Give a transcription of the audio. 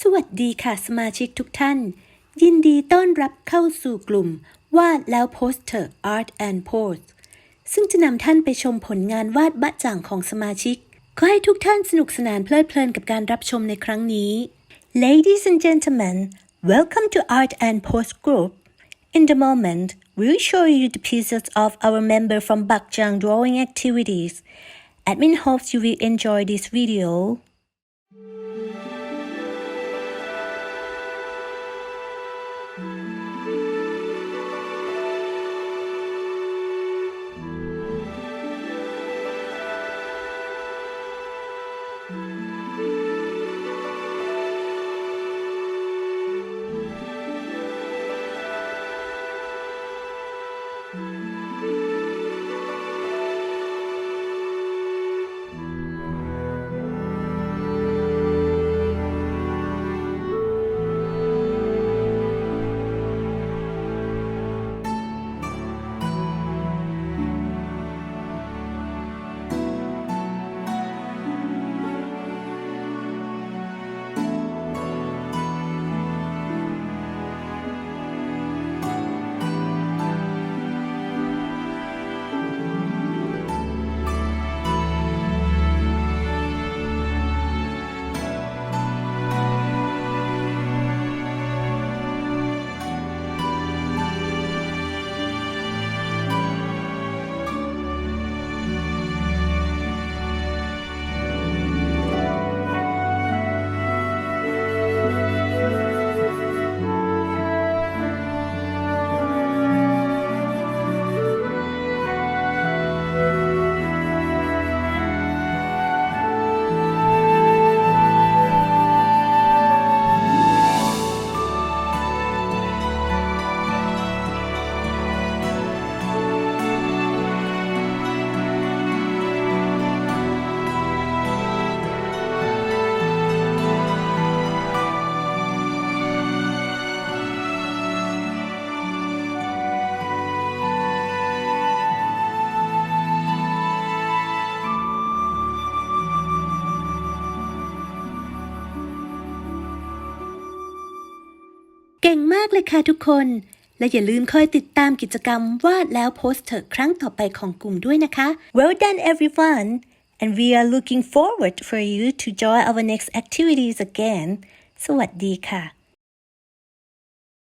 สวัสดีค่ะสมาชิกทุกท่าน ยินดีต้อนรับเข้าสู่กลุ่ม วาดแล้วโพสเตอร์ Art and Pose ซึ่งจะนำท่านไปชมผลงานวาดบะจ่างของสมาชิก ขอให้ทุกท่านสนุกสนานเพลิดเพลินกับการรับชมในครั้งนี้ Ladies and gentlemen welcome to Art and Pose Group In the moment, we'll show you the pieces of our member from Bakjang drawing activities. Admin hopes you will enjoy this video. Thank you. เก่งมากเลยค่ะทุกคน และอย่าลืมคอยติดตามกิจกรรมวาดแล้วโพสเถอะครั้งต่อไปของกลุ่มด้วยนะคะ Well done everyone and we are looking forward for you to join our next activities again สวัสดีค่ะ